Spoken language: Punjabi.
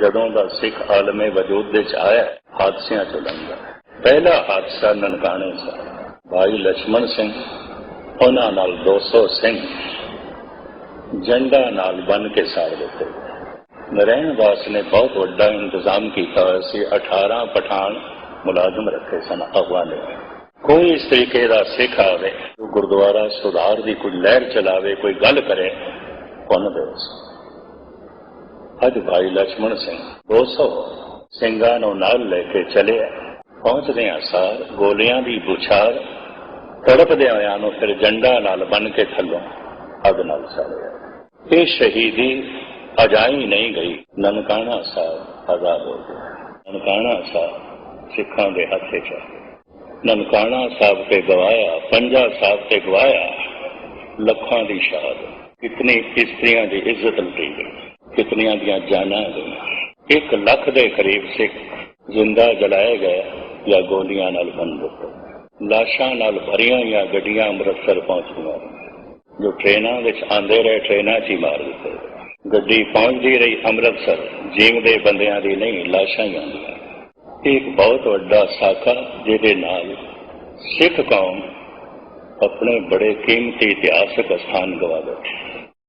ਜਦੋਂ ਦਾ ਸਿੱਖ ਆਲਮੇ ਵਜੂਦ ਦੇ ਚ ਆਇਆ ਹਾਦਸਿਆਂ ਚੋਂ ਲੰਘਦਾ ਪਹਿਲਾ ਹਾਦਸਾ ਨਨਕਾਣੇ ਸਾਹਿਬ ਭਾਈ ਲక్ష్మణ ਸਿੰਘ ਉਹਨਾਂ ਨਾਲ 200 ਸਿੰਘ ਝੰਡਾ ਨਾਲ ਬੰਨ ਕੇ ਸਾੜ ਦਿੱਤੇ ਨਰੈਣ ਵਾਸ ਨੇ ਬਹੁਤ ਵੱਡਾ ਇੰਤਜ਼ਾਮ ਕੀਤਾ ਹੋਇਆ ਸੀ 18 ਪਠਾਨ ਮੁਲਾਜ਼ਮ ਰੱਖੇ ਸਨ ਅਗਵਾ ਨੇ ਕੋਈ ਇਸ ਤਰੀਕੇ ਦਾ ਸਿੱਖ ਆਵੇ ਗੁਰਦੁਆਰਾ ਸੁਧਾਰ ਦੀ ਕੋਈ ਲਹਿਰ ਚਲਾਵੇ ਕੋਈ ਗੱਲ ਕਰੇ ਕੋਨ ਦੇ ਅੱਜ ਭਾਈ ਲక్ష్మణ ਸਿੰਘ 200 ਸਿੰਘਾਂ ਨੂੰ ਨਾਲ ਲੈ ਕੇ ਚਲਿਆ। ਪਹੁੰਚਦੇ ਆ ਸਾਰ ਗੋਲੀਆਂ ਦੀ ਬੁਛਾਰ ਤੜਪਦੇ ਹੋਇਆਂ ਨੂੰ ਫਿਰ ਜੰਡਾ ਨਾਲ ਬੰਨ ਕੇ ਥੱਲੋਂ ਅੱਗ ਨਾਲ ਸਾੜਿਆ ਇਹ ਸ਼ਹੀਦੀ ਅਜਾਈ ਨਹੀਂ ਗਈ। ਨਨਕਾਣਾ ਸਾਹਿਬ ਆਜ਼ਾਦ ਹੋ ਗਿਆ। ਨਨਕਾਣਾ ਸਾਹਿਬ ਸਿੱਖਾਂ ਦੇ ਹੱਥੇ ਚ ਨਨਕਾਣਾ ਸਾਹਿਬ ਤੇ ਗਵਾਇਆ, ਪੰਜਾ ਸਾਹਿਬ ਤੇ ਗਵਾਇਆ, ਲੱਖਾਂ ਦੀ ਸ਼ਹਾਦਤ। ਕਿਤਨੇ ਇਸਤਰੀਆਂ ਦੀ ਇੱਜ਼ਤ ਲੁੱਟੀ ਗਈ। ਕਿਤਨੀਆਂ ਦੀਆਂ ਜਾਨਾਂ ਗਈਆਂ ਇੱਕ ਲੱਖ ਦੇ ਕਰੀਬ ਸਿੱਖ ਜ਼ਿੰਦਾ ਜਲਾਏ ਗਏ ਜਾਂ ਗੋਲੀਆਂ ਨਾਲ ਬੰਨ ਦਿੱਤੇ। ਲਾਸ਼ਾਂ ਨਾਲ ਭਰੀਆਂ ਹੋਈਆਂ ਗੱਡੀਆਂ ਅੰਮ੍ਰਿਤਸਰ ਪਹੁੰਚੀਆਂ। ਜੋ ਟ੍ਰੇਨਾਂ ਵਿੱਚ ਆਂਦੇ ਰਹੇ ਟ੍ਰੇਨਾਂ 'ਚ ਹੀ ਮਾਰ ਦਿੱਤੇ। ਗੱਡੀ ਪਹੁੰਚਦੀ ਰਹੀ ਅੰਮ੍ਰਿਤਸਰ। ਜੀਵਦੇ ਬੰਦਿਆਂ ਦੀ ਨਹੀਂ, ਲਾਸ਼ਾਂ ਹੀ ਆਉਂਦੀਆਂ। ਇਹ ਇੱਕ ਬਹੁਤ ਵੱਡਾ ਸਾਕਾ ਜਿਹਦੇ ਨਾਲ ਸਿੱਖ ਕੌਮ ਆਪਣੇ ਬੜੇ ਕੀਮਤੀ ਇਤਿਹਾਸਕ ਸਥਾਨ ਗਵਾ ਬੈਠੀ।